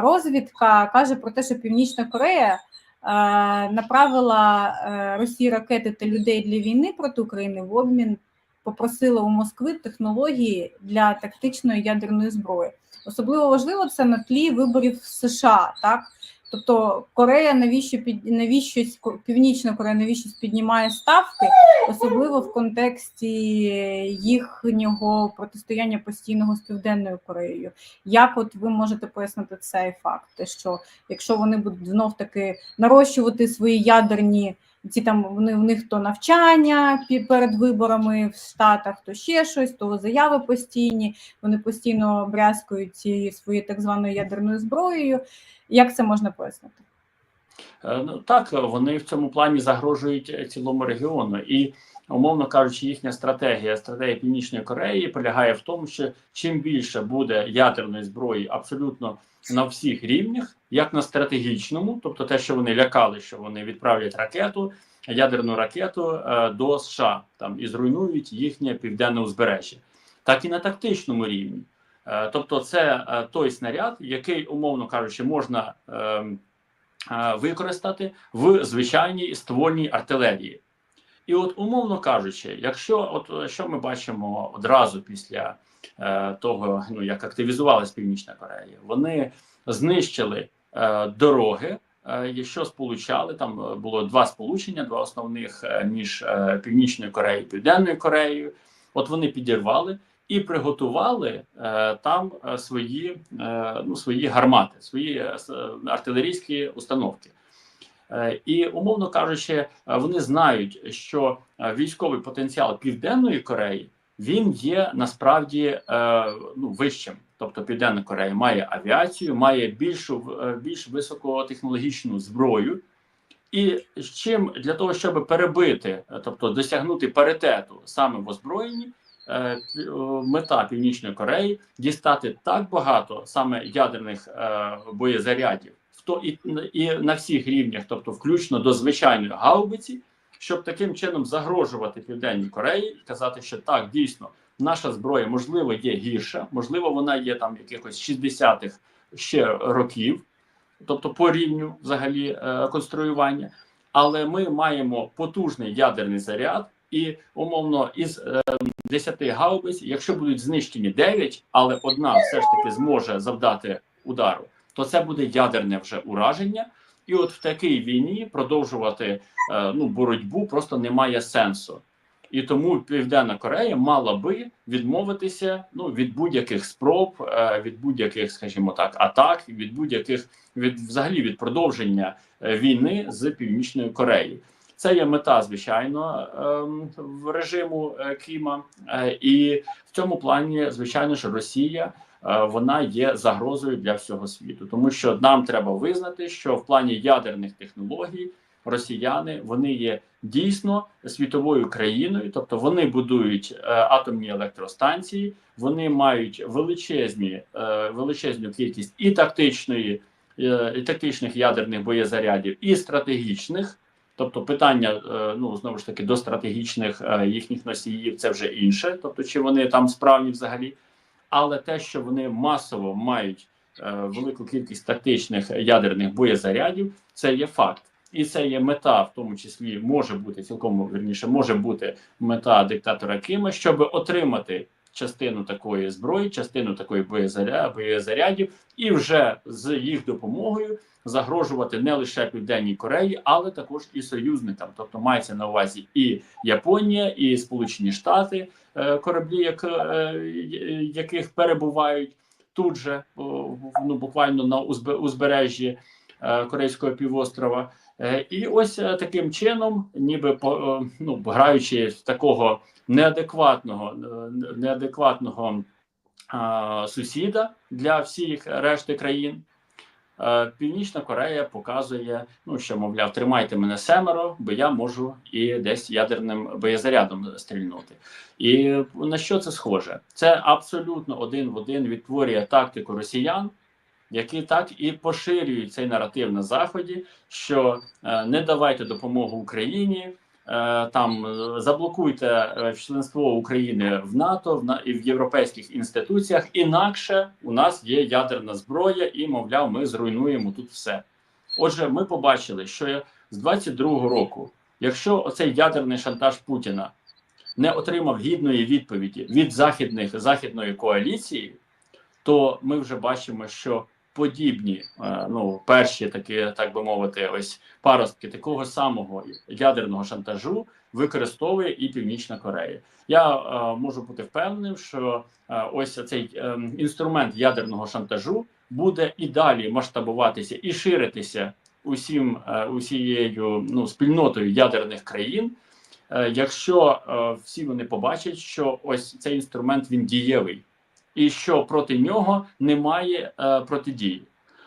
розвідка каже про те, що Північна Корея е, направила е, Росії ракети та людей для війни проти України в обмін попросила у Москви технології для тактичної ядерної зброї. Особливо важливо це на тлі виборів в США, так тобто Корея навіщо під навіщо Північна Корея навіщо піднімає ставки, особливо в контексті їхнього протистояння постійного з Південною Кореєю. Як от ви можете пояснити цей факт? Що якщо вони будуть знов таки нарощувати свої ядерні ці там вони в них то навчання перед виборами в Штатах, то ще щось, то заяви постійні, вони постійно брязкають цією своєю так званою ядерною зброєю. Як це можна пояснити? Е, Ну так, вони в цьому плані загрожують е, цілому регіону, і умовно кажучи, їхня стратегія, стратегія Північної Кореї полягає в тому, що чим більше буде ядерної зброї абсолютно на всіх рівнях, як на стратегічному, тобто те, що вони лякали, що вони відправлять ракету, ядерну ракету е, до США там і зруйнують їхнє південне узбережжя, так і на тактичному рівні. Е, Тобто, це е, той снаряд, який, умовно кажучи, можна. ем, використати в звичайній ствольній артилерії. І от, умовно кажучи, якщо от е, що ми бачимо одразу після е, того, ну як активізувалась Північна Корея, вони знищили е, дороги, е, що сполучали там е, було два сполучення, два основних е, між е, Північною Кореєю і Південною Кореєю. От вони підірвали і приготували е, там е, свої, е, ну, свої гармати, свої е, е, артилерійські установки. Е, І, умовно кажучи, е, вони знають, що е, військовий потенціал Південної Кореї він є насправді ну, вищим. Тобто Південна Корея має авіацію, має більшу більш високотехнологічну зброю. І чим для того, щоб перебити, тобто досягнути паритету саме в озброєнні, мета Північної Кореї дістати так багато саме ядерних боєзарядів, то і, і на всіх рівнях, тобто включно до звичайної гаубиці, щоб таким чином загрожувати Південній Кореї і казати, що так дійсно наша зброя можливо є гірша, можливо, вона є там якихось 60-х ще років, тобто по рівню взагалі е, конструювання. Але ми маємо потужний ядерний заряд, і умовно із е, 10 гаубиць, якщо будуть знищені 9, але одна все ж таки зможе завдати удару, то це буде ядерне вже ураження. І от в такій війні продовжувати е, ну боротьбу просто немає сенсу. І тому Південна Корея мала би відмовитися ну від будь-яких спроб, е, від будь-яких, скажімо так, атак, від будь-яких від взагалі від продовження е, війни з Північною Кореєю. Це є мета, звичайно, ем, в режиму Кіма, і в цьому плані, звичайно ж, Росія вона є загрозою для всього світу, тому що нам треба визнати, що в плані ядерних технологій росіяни вони є дійсно світовою країною, тобто вони будують е, атомні електростанції, вони мають величезні е, величезну кількість і тактичної, е, і тактичних ядерних боєзарядів, і стратегічних. Тобто питання е, ну знову ж таки до стратегічних е, їхніх носіїв це вже інше, тобто чи вони там справні взагалі, але те, що вони масово мають е, велику кількість тактичних ядерних боєзарядів, це є факт, і це є мета, в тому числі може бути цілком верніше, може бути мета диктатора Кима, щоб отримати частину такої зброї, частину такої боєзаря, боєзарядів, і вже з їх допомогою загрожувати не лише Південній Кореї, але також і союзникам. Тобто мається на увазі і Японія, і Сполучені Штати, е, кораблі, як, е, яких перебувають тут же, ну буквально на узбе- узбережжі Корейського півострова. Е, І ось е, таким чином, ніби по е, ну граючи в такого неадекватного, е, неадекватного сусіда для всіх решти країн. Е, Північна Корея показує, ну що мовляв, тримайте мене семеро, бо я можу і десь ядерним боєзарядом стрільнути. І на що це схоже? Це абсолютно один в один відтворює тактику росіян, які так і поширюють цей наратив на заході, що е, не давайте допомогу Україні. е, там е, заблокуйте членство України в НАТО в і в європейських інституціях. Інакше у нас є ядерна зброя, і мовляв, ми зруйнуємо тут все. Отже, ми побачили, що з 22-го року, якщо оцей ядерний шантаж Путіна не отримав гідної відповіді від західних західної коаліції, то ми вже бачимо, що подібні, е, ну перші такі, так би мовити, ось паростки такого самого ядерного шантажу використовує і Північна Корея. Я е, можу бути впевненим, що е, ось цей е, інструмент ядерного шантажу буде і далі масштабуватися і ширитися усім е, усією ну спільнотою ядерних країн. Е, якщо е, всі вони побачать, що ось цей інструмент він дієвий, і що проти нього немає е, протидії.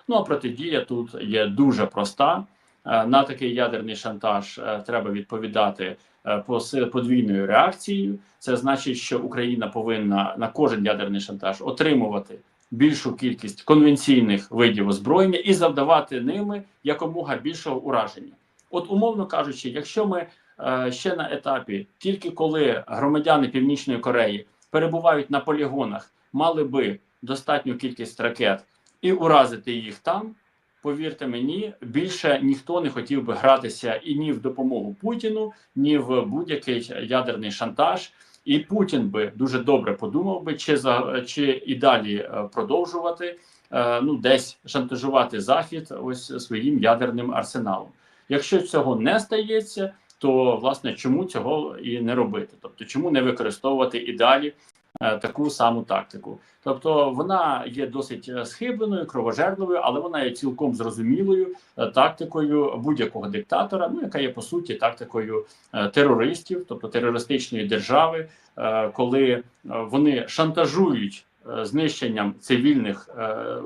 Ну а протидія тут є дуже проста. Е, на такий ядерний шантаж е, треба відповідати е, поси- подвійною реакцією. Це значить, що Україна повинна на кожен ядерний шантаж отримувати більшу кількість конвенційних видів озброєння і завдавати ними якомога більшого ураження. От, умовно кажучи, якщо ми е, ще на етапі, тільки коли громадяни Північної Кореї перебувають на полігонах, мали би достатню кількість ракет і уразити їх там. Повірте мені, більше ніхто не хотів би гратися і ні в допомогу Путіну, ні в будь-який ядерний шантаж. І Путін би дуже добре подумав би, чи за чи і далі е, продовжувати е, ну десь шантажувати захід ось своїм ядерним арсеналом. Якщо цього не стається, то власне чому цього і не робити? Тобто, чому не використовувати і далі таку саму тактику? Тобто вона є досить е, схибленою, кровожерливою, але вона є цілком зрозумілою е, тактикою будь-якого диктатора, ну яка є по суті тактикою е, терористів, тобто терористичної держави, е, коли е, вони шантажують. е, Знищенням цивільних е,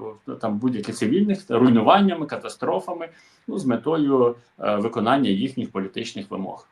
там будь-яких цивільних руйнуваннями, катастрофами, ну з метою е, виконання їхніх політичних вимог.